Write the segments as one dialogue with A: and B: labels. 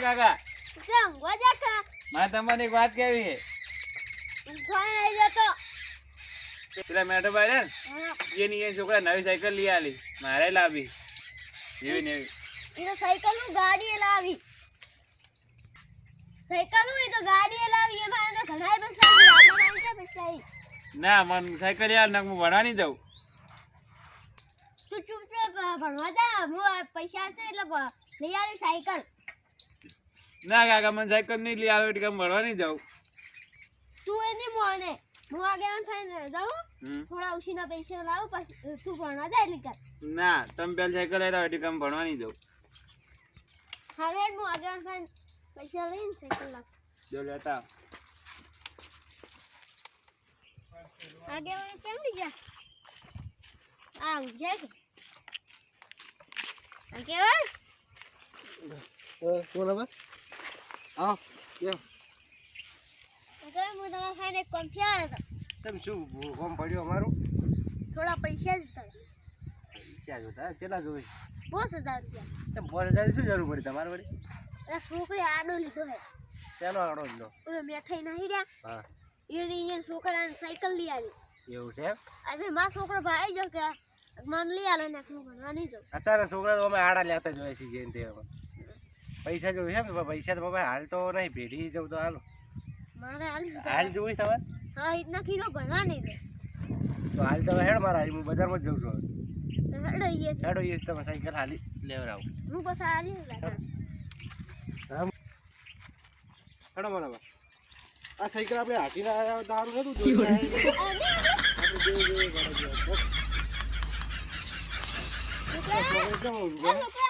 A: એ કાકા?
B: ગોજા ખા
A: મારે તમને એક વાત કહેવી છે?
B: ઊંઘવા આવી જતો.
A: પેલા મેટો ભાઈ ને એની એ છોકરા નવી સાયકલ લઈ આલી. મારે લાવી. એવી ને એવી.
B: સાયકલનું ગાડી લાવી. સાયકલનું એ તો ગાડી એ ભાઈ તો ઘણા પૈસા પાસે
A: ના મન સાયકલ યાર નક હું ભણવા નહીં જાઉં.
B: તું અ, ભણવા જા. હું પૈસા છે એટલે લઈ આવી સાયકલ.
A: ના કાકા મને સાયકલ નહીં લઈ આવે એટલે મળવા ભણવા નહીં જાઉં.
B: તું એની મોને હું આગળ થઈને જાઉં થોડા ઉછીના પૈસા લાવું પછી તું ભણવા જાય એટલે કર
A: ના તમે પેલ સાયકલ લઈ આવો એટલે હું ભણવા નહીં જાઉં.
B: હારે હું આગળ થઈને પૈસા લઈને સાયકલ લાવ
A: જો લેતા.
B: આગળ કેમ લઈ ગયા? આ ઊંઘ્યા કે આગળ
C: બોલો બસ આવો
B: આગળ હું તમારા ખાઈને કોમ થયા
C: તમે શું કોમ પડ્યો અમારું?
B: થોડા પૈસા જ હતા.
C: જોતા કેટલા
B: બોસ હજાર રૂપિયા.
C: હજાર શું જરૂર પડી તમારે વળી?
B: છોકરી આડો લીધો હે.
C: ચાલો આડો લીધો?
B: ઓલો મેઠાઈ નહીં રહ્યા.
C: હા.
B: એની છોકરાને સાયકલ લઈ આવી
C: એવું છે
B: અને મારા છોકરો ભાઈ જો કે મન લઈ આલે ને હું ભણવા નહીં જાઉં.
C: અત્યારે છોકરા તો અમે આડા લેતા જોઈએ છીએ તે અમે. પૈસા જોઈ છે ને પૈસા તો બાબા હાલ તો નહીં ભેડી જવું તો હાલો.
B: મારે હાલ
C: હાલ જોઈ તમારે
B: હા ઇતના કિલો ભણવા નહીં
C: તો હાલ તો હેડ મારા હું બજારમાં જઉં છું
B: હેડો ઈએ
C: હેડો એ તમે સાયકલ હાલી લેવડાવો
B: હું પછી હાલી
C: હેડો મને આ સાયકલ આપણે હાથીને આવ્યા દારૂ નતું જોયું. આપણે બે બે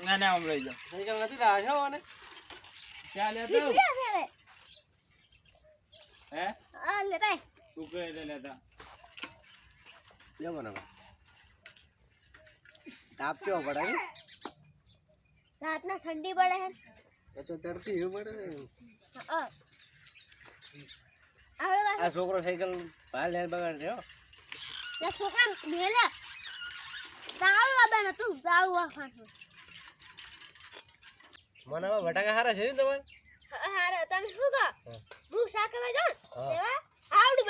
A: ના ના હે
B: આ લેતા
A: છોકરા એટલે લેતા
C: લે મને બા તાપ પડે ને?
B: રાતના ઠંડી પડે હે
C: તો તરતી પડે ને.
B: હા
C: આ છોકરો સાયકલ બહાર લઈને બગાડ રહ્યો હો.
B: ના છોકરા મેલે. તાવ લાબે ને તું તાવ વાખાશું
C: મને હવે બટાકા હારા છે ને તમારે?
B: હારે. તમે શું કહો?
C: હું.
B: શાક કરવા જાઉં. એવા આવડું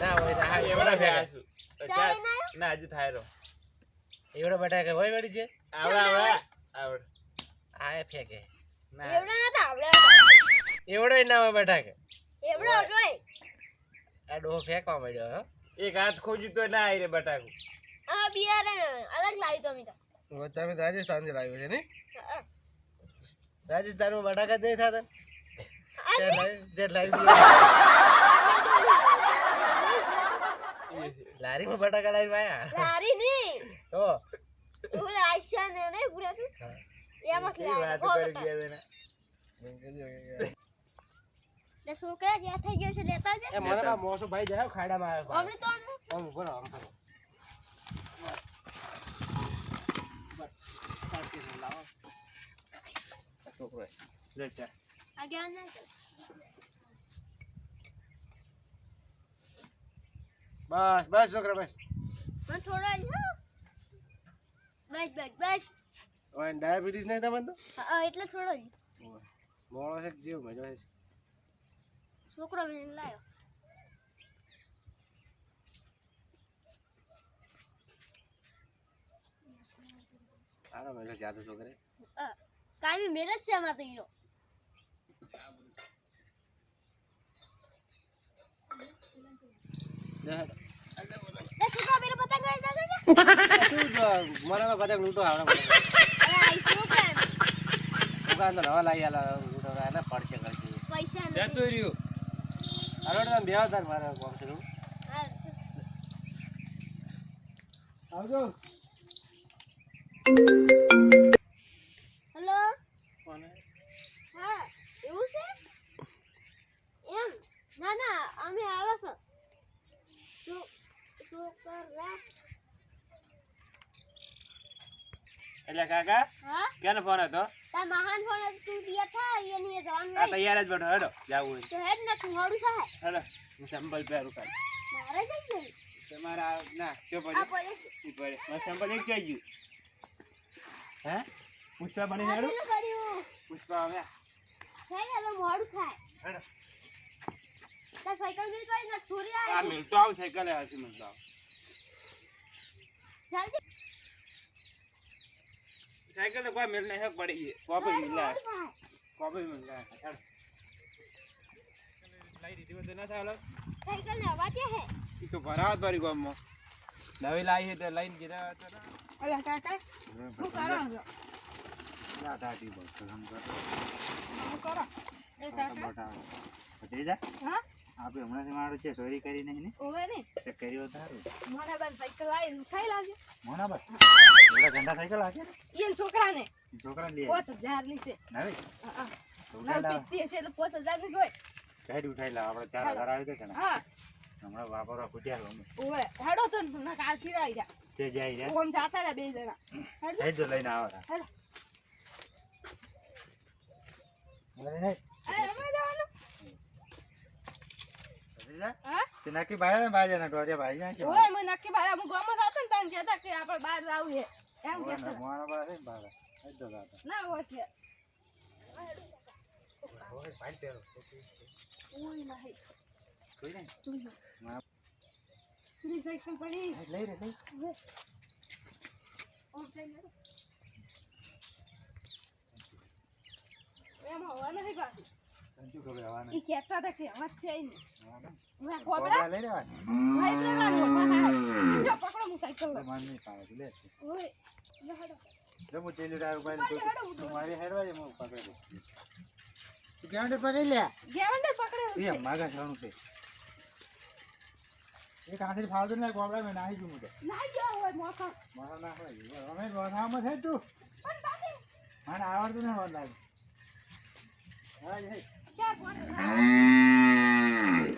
C: ના હોય
A: એવડા છે આ શું?
B: ના?
A: થાય રહો
C: એવડા બટાકા હોય વળી છે
A: આવડે આવડે. આવડે.
C: આ ફેંકે.
A: ના.
B: એવડા નતા આવડે
C: એવડો ના હોય બટાકા
B: એવડા જોઈ
C: આ ડોહો ફેંકવા માંડ્યો હો
A: એક હાથ ખોજ્યું તો ના આવી રે બટાકું
B: આ બિયારણ અલગ લાવી તો મી તો
C: હવે તમે રાજસ્થાનથી લાવ્યો છે ને
B: હા.
C: રાજસ્થાનમાં બટાકા જ નહીં થતા
B: આ
C: જે લાવી- જે લાવી લારીમાં બટાકા લાવી આયા
B: લારી ની
C: તો
B: ઓલે આયશા ને ને પૂરા તું
C: હા.
B: એમાં
A: એ વાત કરી ગયા છે ને
B: ને છોકરા જ્યાં થઈ ગયો છે લેતા છે
C: એ મને બા મોસો ભાઈ જાય ખાડામાં આવ્યો
B: આપણે તો
C: આમ ઉપર આમ કરો છોકરો
A: લે ચા.
B: આગળ ના
C: બસ બસ છોકરા બસ.
B: મને થોડો હો. બસ બસ બસ.
C: ઓય ડાયાબિટીસ નહીં તમને તો?
B: હા એટલે થોડો જ
C: મોળો છે જીવ મજો છે.
B: છોકરો મને લાયો
C: સારો મજો જાદુ છોકરે.
B: મેલ જ છે આમાં તો હીરો. પેલો પતંગ
C: લૂંટો આવડે. દુકાન તો નવા લાવી પડશે કરશે
D: પૈસા.
A: જતું રહ્યું.
E: હાલો બે હજાર મારે.
D: હા.
E: આવજો.
D: હલો?
A: કોને?
D: હા એવું છે? એમ? ના ના અમે આવ્યા છો. શું શું કરા
A: એટલે કાકા
D: હા?
A: ક્યાંનો ફોન હતો?
D: તાર મહાન ફોન તું દિયા થા એ જવાનું
A: આ
D: નહીં.
A: તૈયાર જ બેઠો હેડો જાવું
D: તો હેડ ને તું મોડું થાય
A: હેડો હું સંભલ પહેરું કાલ.
D: મારે જ નહીં.
A: તમારા ના ચો
D: આ
A: પડે
D: પડે
A: ઈ પડે મારે સંભલ એક જઈ ગયું. હે? પુષ્પા બની હેડો પુષ્પા
D: આવ્યા ને હવે મોડું થાય.
A: હેડો.
D: તાર સાયકલ બી કોઈ ના છોરી
A: આ
D: આવી
A: મિલતો આવ સાયકલ હશે મિલતો આવ.
D: જલ્દી
A: સાયકલ તો કોઈ મિલ નહીં પડી છે કોપી મિલ કોપી મિલ લઈ દીધી તો ના ચાલે
D: સાયકલ ને અવાજ હે.
A: ઈ તો ભરાવત વાળી ગામમાં. નવી લાવી છે તો લઈને ગીરા તો ના.
D: અલા કાકા શું કરો છો?
E: ના ટાટી બોલ સલામ કરો.
D: શું કરો? એ કાકા?
E: મોટા ભત્રીજા
D: હા?
E: આપણે હમણાંથી મારું છે ચોરી કરી નહીં ને.
D: ઓવે ને.
E: તે કર્યો તારું
D: મોનાબાર સાયકલ આવી ખાઈ લાવજો.
E: મોના બસ એવડા ગંડા સાયકલ હાકે ને?
D: ઈ છોકરાને.
E: છોકરા લઈ
D: પાંચ હજારની છે.
E: નવી?
D: હા, હા.
E: લાવ.
D: પીતી છે એટલે પાંચ હજારની હોય.
E: સાઈડ ઉઠાઈ લાવ. આપણે 4000 આવી દે કે ના.
D: હા.
E: હમણાં વાપરવા ફૂટ્યા અમે.
D: ઓવે. હેડો તો ના કાલ શિરાઈ જા.
E: તે જાય જા.
D: કોમ જાતા રહ્યા બે જણા. હેડો.
E: જો લઈને આવો.
D: હેડો.
E: અરે નહીં
D: અરે અમે જવાનું. હા
E: તે નક્કી ભાઈ ને ભાઈ ને ટોટિયા ભાઈ જાય છે
D: ઓય મને નક્કી બાર હું ગામમાં જાતો ને તાન કહેતા કે આપણે બહાર જાવું છે. એમ
E: ઓય
D: કહેતા.
E: ને મોના બા છે ને બાર. સાઈડ જો જાતા
D: ના હોય છે.
E: ઓય ભાઈ પહેરો
D: ઓય નહીં
E: કોઈ નહીં.
D: તું ના.
E: ના.
D: તુરી સાયકલ પડી.
E: લઈ રે લઈ.
D: હવે. ઓમ જઈને હેડો. એમાં હવા નથી પાછી.
E: સંજુ ખબર આવવાના?
D: ઈ કહેતા હતા કે અવાજ છે ને.
E: કોબરા
D: કોબરા
E: લઈ લેવા
D: લેવાનું, હવા થાય. જા પકડો હું સાયકલ લઉં.
E: મન નહીં પાડે લે
D: ઓય લે હેડો.
E: જો હું તેલ ડાળ ઉપર
D: હું
E: તું મારી હેરવા જ હું પકડી. તું કેમ ડે પકડી લે.
D: ગેવંડે પકડ્યો
E: એ. માગા સણું છે. એક હાથે ફાવતું ને ગોબડા મેં નાહી જુ મુજે
D: નાઈ ગયો હોય મોસમ.
E: મારા ના હોય. અમે બોધામાં છે તું.
D: પણ બાકી
E: મને આવડતું ને હોત લાગે હા હે
D: 음.